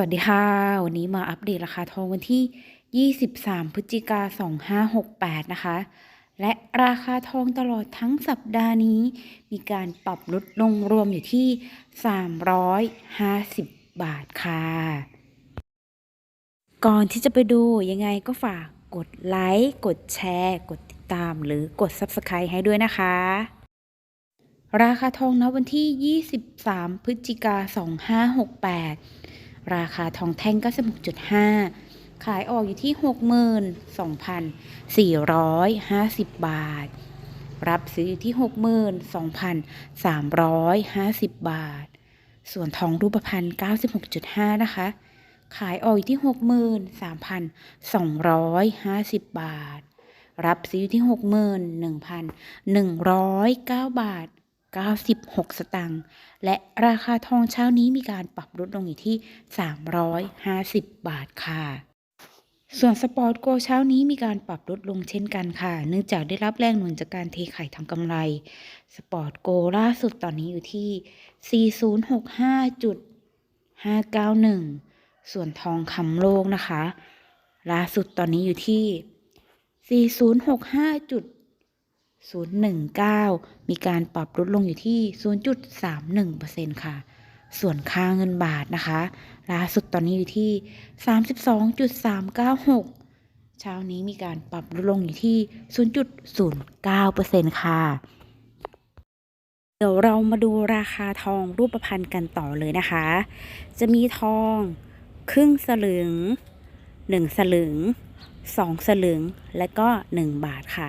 วัสดีค่ะ วันนี้มาอัปเดตราคาทองวันที่ 23 พฤศจิกา 2568 นะคะ และราคาทองตลอดทั้งสัปดาห์นี้ มีการปรับลดลงรวมอยู่ที่ 350 บาทค่ะ ก่อนที่จะไปดูยังไงก็ฝากกดไลค์ กดแชร์ กดติดตามหรือกด Subscribe ให้ด้วยนะคะราคาทองณวันที่ 23 พฤศจิกา 2568 ราคาทองแท่ง 96.5 ขายออกอยู่ที่ 62,450 บาท รับซื้ออยู่ที่ 62,350 บาท ส่วนทองรูปพรรณ96.5 นะคะ ขายออกอยู่ที่ 63,250 บาท รับซื้ออยู่ที่ 61,109 บาท 96 สตางค์ และราคาทองเช้านี้มีการปรับลดลงอยู่ที่ 350 บาทค่ะ ส่วนสปอร์ตโกเช้านี้มีการปรับลดลงเช่นกันค่ะ เนื่องจากได้รับแรงหนุนจากการเทขายทำกำไร สปอร์ตโกล่าสุดตอนนี้อยู่ที่ 4065.591 ส่วนทองคำโลกนะคะ ล่าสุดตอนนี้อยู่ที่ 4065. 019 มีการปรับลดลงอยู่ที่ 0.31%ค่ะ ส่วนค่าเงินบาทนะคะล่าสุดตอนนี้อยู่ที่ 32.396 เช้านี้มีการปรับลดลงอยู่ที่ 0.09%ค่ะ เดี๋ยวเรามาดูราคาทองรูปพรรณกันต่อเลยนะคะ จะมีทองครึ่งสลึง 1 สลึง 2 สลึง และก็ 1 บาทค่ะ